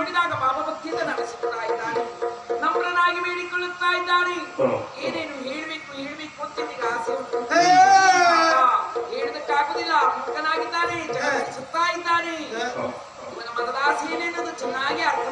ಬಾಬಾ ನೋಡಿದಾಗ ಭಾವಭಕ್ತಿಯಿಂದ ನಡೆಸಿಕೊಳ್ತಾ ಇದ್ದಾನೆ ನಮ್ರನಾಗಿ ಬೇಡಿಕೊಳ್ಳುತ್ತಾ ಇದ್ದಾನೆ. ಏನೇನು ಹೇಳ್ಬೇಕು ಹೇಳ್ಬೇಕು ಅಂತ ನಿನಗೆ ಆಸೆ ಉಂಟು! ಹೇಳದಕ್ಕಾಗುದಿಲ್ಲ ಮುಖನಾಗಿದ್ದಾನೆ ಸುತ್ತಾ ಇದ್ದಾನೆ. ಇವನ ಮನದಾಸೆ ಏನೇನದು ಚೆನ್ನಾಗಿ ಅರ್ಥ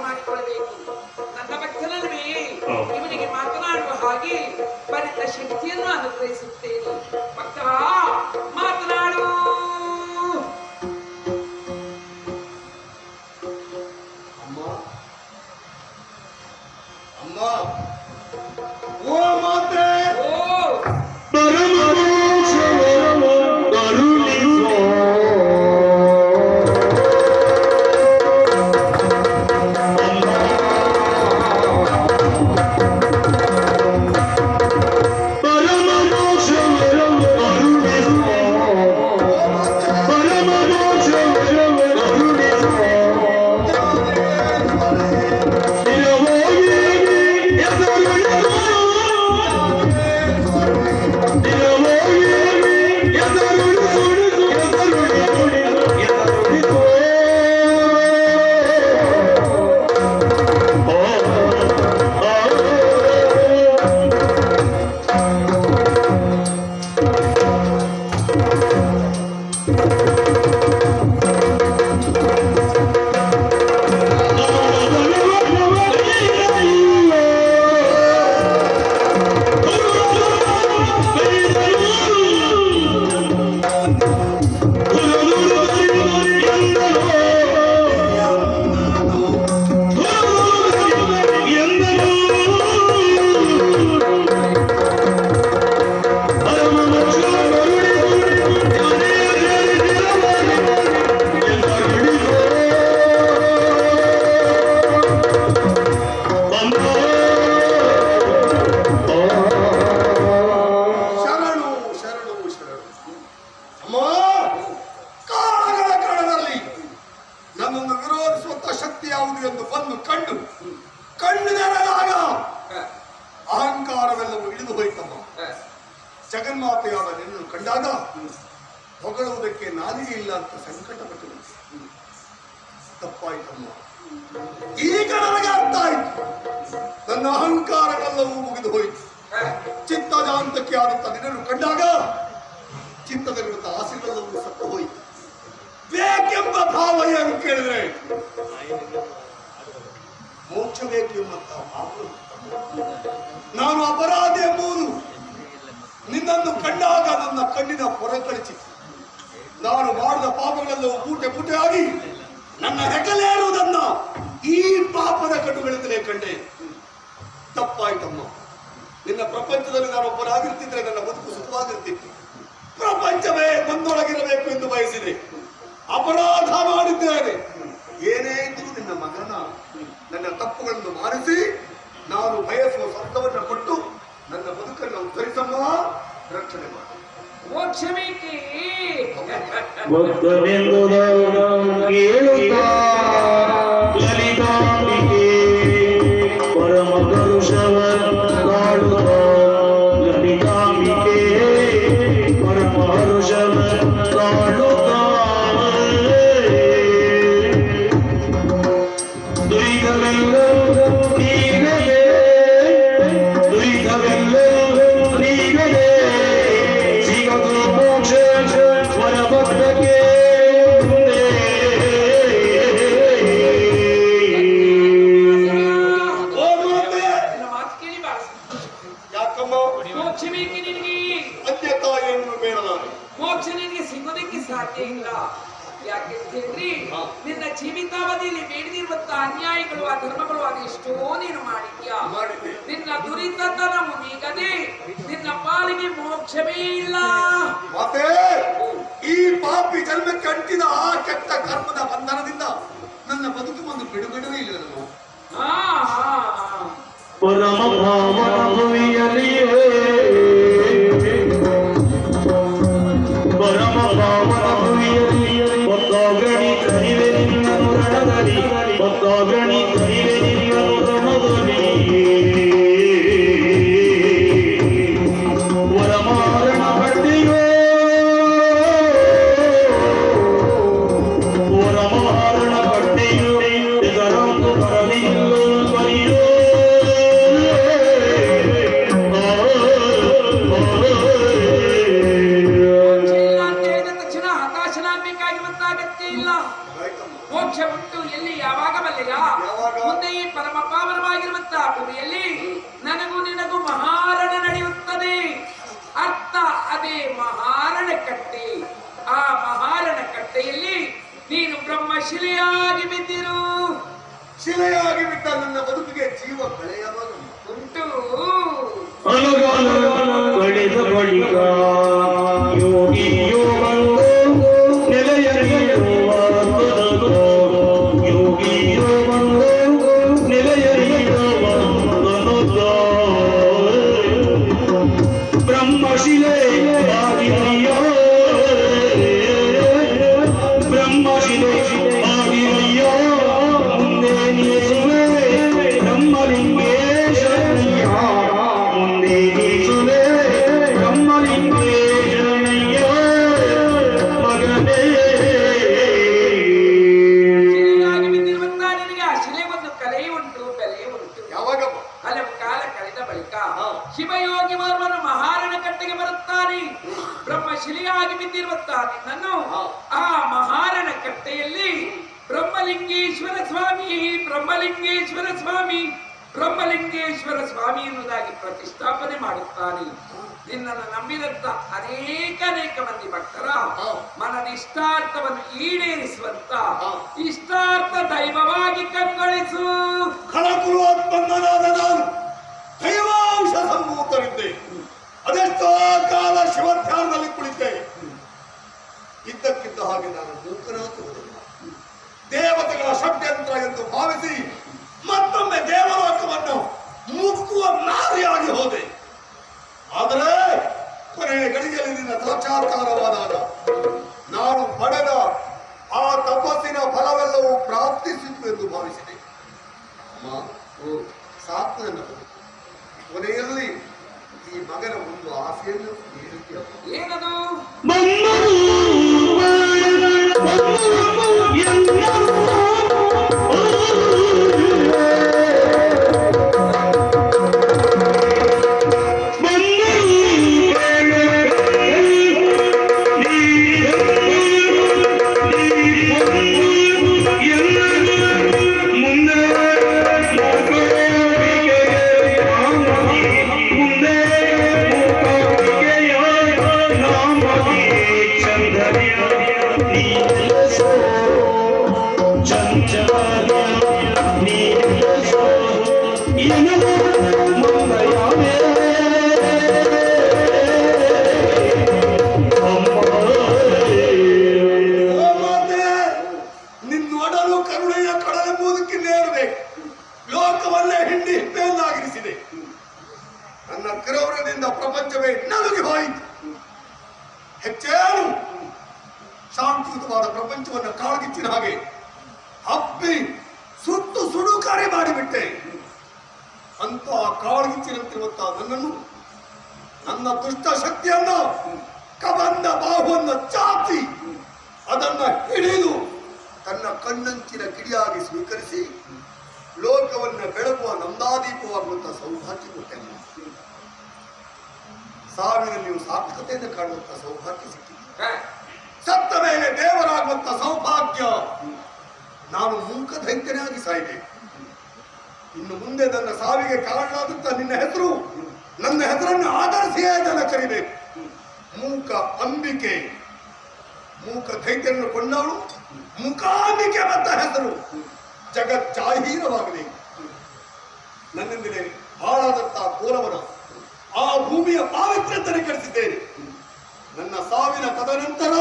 ಕಾರಣಗಳ ಕಾರಣದಲ್ಲಿ ನನ್ನನ್ನು ವಿರೋಧಿಸುವಂತ ಶಕ್ತಿ ಯಾವುದು ಎಂದು ಬಂದು ಕಂಡು ಕಣ್ಣು ನೆರಳಾಗ ಅಹಂಕಾರವೆಲ್ಲವೂ ಇಳಿದು ಹೋಯ್ತಮ್ಮ. ಜಗನ್ಮಾತೆಯಾದ ನಿನ್ನನ್ನು ಕಂಡಾಗ ಹೊಗಳುವುದಕ್ಕೆ ನಾಲಿಗೆ ಇಲ್ಲ ಅಂತ ಸಂಕಟ ಪಟ್ಟು ತಪ್ಪಾಯ್ತಮ್ಮ. ಈಗ ನನಗೆ ಅರ್ಥ ಆಯ್ತು. ನನ್ನ ಅಹಂಕಾರವೆಲ್ಲವೂ ಮುಗಿದು ಹೋಯಿತು. ಚಿತ್ತಜಾಂತಕ್ಕೆ ಆದಂತ ಬೇಕೆಂಬ ಅಂತ ಕೇಳಿದ್ರೆ? ಮೋಕ್ಷ ಭಾವ ನಾನು ಅಪರಾಧಿ ಎಂಬುದು ನಿನ್ನನ್ನು ಕಂಡಾಗ ನನ್ನ ಕಣ್ಣಿನ ಹೊರಕಳಿಸಿತು ನಾನು ಮಾಡಿದ ಪಾಪಗಳೆಲ್ಲವೂ ಪೂಟೆ ಪೂಟೆ ಆಗಿ ನನ್ನ ಹೆಗಲೇರುವುದನ್ನ ಈ ಪಾಪದ ಕಣ್ಣುಗಳಿಂದಲೇ ಕಂಡೆ. ತಪ್ಪಾಯ್ತಮ್ಮ. ನಿನ್ನ ಪ್ರಪಂಚದಲ್ಲಿ ನಾನು ಒಬ್ಬರಾಗಿರ್ತಿದ್ರೆ ನನ್ನ ಬದುಕು ಸುಖವಾಗಿರ್ತಿತ್ತು. ಪ್ರಪಂಚವೇ ನನ್ನೊಳಗಿರಬೇಕು ಎಂದು ಬಯಸಿದೆ. ಅಪರಾಧ ಮಾಡಿದ್ದೇನೆ ಏನೇ ಇದ್ದರೂ ನಿನ್ನ ಮಗನ ನನ್ನ ತಪ್ಪುಗಳನ್ನು ಮಾರಿಸಿ ನಾನು ಬಯಸುವ ಸ್ವರ್ಗವನ್ನು ಕೊಟ್ಟು ನನ್ನ ಬದುಕನ್ನು ಉದ್ಧರಿಸಮ್ಮ ರಕ್ಷಣೆ ಮಾಡಿ. ಕೇಳುತ್ತಾ ಅದೆಷ್ಟೋ ನೀನು ಮಾಡಿದ್ಯಾ ನಿನ್ನ ದುರಿತತನ ಮುಗಿಗದೆ ನಿನ್ನ ಪಾಲಿಗೆ ಮೋಕ್ಷವೇ ಇಲ್ಲ. ಮತ್ತೆ ಈ ಪಾಪಿ ಜನ್ಮ ಕಂಟಿದ ಆ ಕೆಟ್ಟ ಕರ್ಮದ ಬಂಧನದಿಂದ ನನ್ನ ಬದುಕು ಒಂದು ಬಿಡುಗಡೆ ಇಲ್ಲ. ಪರಮ ಭಾವನ ಭುವಿಯಲಿಯೇ Israel. ನಿನ್ನನ್ನು ಆ ಮಹಾರಣ ಕಟ್ಟೆಯಲ್ಲಿ ಬ್ರಹ್ಮಲಿಂಗೇಶ್ವರ ಸ್ವಾಮಿ ಬ್ರಹ್ಮಲಿಂಗೇಶ್ವರ ಸ್ವಾಮಿ ಬ್ರಹ್ಮಲಿಂಗೇಶ್ವರ ಸ್ವಾಮಿ ಎನ್ನುವುದಾಗಿ ಪ್ರತಿಷ್ಠಾಪನೆ ಮಾಡುತ್ತಾನೆ. ನಿನ್ನನ್ನು ನಂಬಿದಂತ ಅನೇಕ ಅನೇಕ ಮಂದಿ ಭಕ್ತರ ಮನನಿಷ್ಟಾರ್ಥವನ್ನು ಈಡೇರಿಸುವಂತ ಇಷ್ಟಾರ್ಥ ದೈವವಾಗಿ ಕಂಗೊಳಿಸು. ಕೊನೆಯ ಗಡಿಯಲ್ಲಿ ನಿನ್ನ ಸಾಕ್ಷಾತ್ಕಾರವಾದಾಗ ನಾನು ಪಡೆದ ಆ ತಪಸ್ಸಿನ ಫಲವೆಲ್ಲವೂ ಪ್ರಾಪ್ತಿಸಿತು ಎಂದು ಭಾವಿಸಿದೆ. ಅಮ್ಮ ಓ ಸಾಕು ನನ್ನ. ಕೊನೆಯಲ್ಲಿ ಈ ಮಗನ ಒಂದು ಆಸೆಯನ್ನು ಏನದು? ಅಂತ ಕಾಳಗಿಚ್ಚಿನಂತಿರುವಂತಹ ನನ್ನನ್ನು ನನ್ನ ದುಷ್ಟ ಶಕ್ತಿಯನ್ನು ಕಬಂದ ಬಾಹುವನ್ನು ಚಾಚಿ ಅದನ್ನು ಹಿಡಿದು ತನ್ನ ಕಣ್ಣಂಚಿನ ಕಿಡಿಯಾಗಿ ಸ್ವೀಕರಿಸಿ ಲೋಕವನ್ನು ಬೆಳಗುವ ನಂದಾದೀಪವಾಗುವಂತಹ ಸೌಭಾಗ್ಯ ಕೊಟ್ಟೆ ಸಾವಿನ ನೀವು ಸಾರ್ಥಕತೆಯನ್ನು ಕಾಣುವಂತಹ ಸೌಭಾಗ್ಯ ಸಿಕ್ಕಿದೆ. ಸತ್ತ ಮೇಲೆ ದೇವರಾಗುವಂತಹ ಸೌಭಾಗ್ಯ. ನಾನು ಮೂಕ ದೈತ್ಯನಾಗಿ ಸಾಯ್ಬೇಕು. ಇನ್ನು ಮುಂದೆ ನನ್ನ ಸಾವಿಗೆ ಕಾರಣಾದಂತ ನಿನ್ನ ಹೆಸರು? ನನ್ನ ಹೆಸರನ್ನು ಆಧರಿಸಿಯೇ ಜನ ಕರಿಬೇಕು. ಮೂಕ ಅಂಬಿಕೆ. ಮೂಕ ಕೈತನ್ನು ಕೊಂಡವಳು ಮುಖಾಂಬಿಕೆ ಬಂದ ಹೆಸರು. ಜಗಜ್ಜಾಹೀರವಾಗಬೇಕು ನನ್ನಿಂದಲೇ ಹಾಳಾದಂತಹ ಕೋಲವನ ಆ ಭೂಮಿಯ ಪಾವಿತ್ರ್ಯ ಕಳಿಸಿದ್ದೇನೆ ನನ್ನ ಸಾವಿನ ತದನಂತರ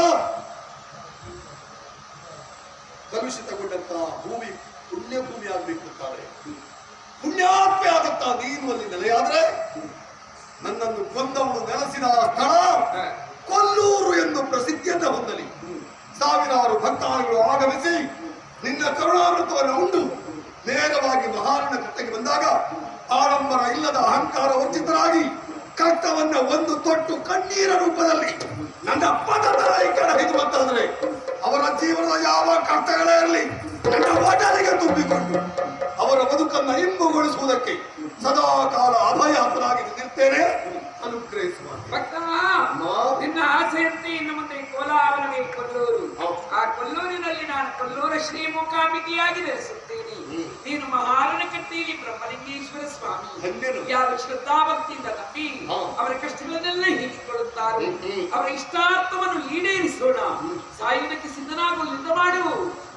ಕಲುಷಿತಗೊಂಡಂತಹ ಭೂಮಿ ಪುಣ್ಯ ಭೂಮಿ ಆಗ್ಬೇಕು ಪುಣ್ಯಾತ್ಮೆ ಆಗತ್ತ ನೀನು ಅಲ್ಲಿ ನೆಲೆಯಾದ್ರೆ ನನ್ನನ್ನು ಕೊಂದವನು ನೆಲೆಸಿದ ಆ ಸ್ಥಳ ಕೊಲ್ಲೂರು ಎಂದು ಪ್ರಸಿದ್ಧಿಯನ್ನ ಹೊಂದಲಿ. ಸಾವಿರಾರು ಭಕ್ತಾದಿಗಳು ಆಗಮಿಸಿ ನಿನ್ನ ಕರುಣಾಮೃತವನ್ನು ಉಂಡು ನೇರವಾಗಿ ಮಹಾರಣ ಕಟ್ಟೆಗೆ ಬಂದಾಗ ಆಡಂಬರ ಇಲ್ಲದ ಅಹಂಕಾರ ವರ್ಜಿತರಾಗಿ ಕರ್ತವನ್ನ ಒಂದು ತೊಟ್ಟು ಕಣ್ಣೀರ ರೂಪದಲ್ಲಿ ನನ್ನ ಪದ ಈ ಕಡೆ ಅಂತಾದ್ರೆ ಅವರ ಜೀವನದ ಯಾವ ಕಷ್ಟಗಳೇ ಇರಲಿ ಇಂಬುಗೊಳಿಸುವುದಕ್ಕೆ ಸದಾ ಕಾಲ ಅಭಯ ನಿಲ್ತೇನೆ ಅನುಗ್ರಹಿಸುವ ಭಕ್ತ ನಿನ್ನ ಆಸೆಯಂತೆ ಇನ್ನು ಮುಂದೆ ಕೊಲ್ಲೂರು. ಹೌದು. ಆ ಕೊಲ್ಲೂರಿನಲ್ಲಿ ನಾನು ಕೊಲ್ಲೂರ ಶ್ರೀ ಮೂಕಾಂಬಿಕೆಯಾಗಿ ನೆಲೆಸುತ್ತೇನೆ. ನೀನು ಮಹಾರಣ ಕಟ್ಟೆಯಲ್ಲಿ ಬ್ರಹ್ಮಲಿಂಗೇಶ್ವರ ಸ್ವಾಮಿ. ಯಾರು ಯಾರು ಶ್ರದ್ಧಾಭಕ್ತಿಯಿಂದ ನಂಬಿ. ಅವರ ಕಷ್ಟಗಳನ್ನೆಲ್ಲ ಹ್ಮ್. ಅವರ ಇಷ್ಟಾರ್ಥವನ್ನು ಈಡೇರಿಸೋಣ. ಸಾಯುವುದಕ್ಕೆ ಸಿದ್ಧನಾಗುವುದರಿಂದ ಮಾಡು.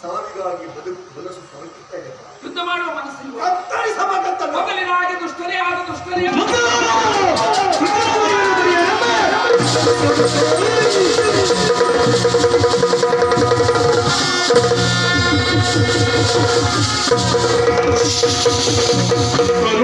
ಸಾವಿಗಾಗಿ ಬದುಕು ಬದಸು ಇದೆ ಯುದ್ಧ ಮಾಡುವ ಮನಸ್ಸಿಲ್ಲ ಅರ್ಥೈಸಬೇಕಂತ ಮೊದಲಿನ ಹಾಗೆ ದುಷ್ಟರೇ ಆದ ದುಷ್ಟರೇ. ಆದ. ಕರುಣೆ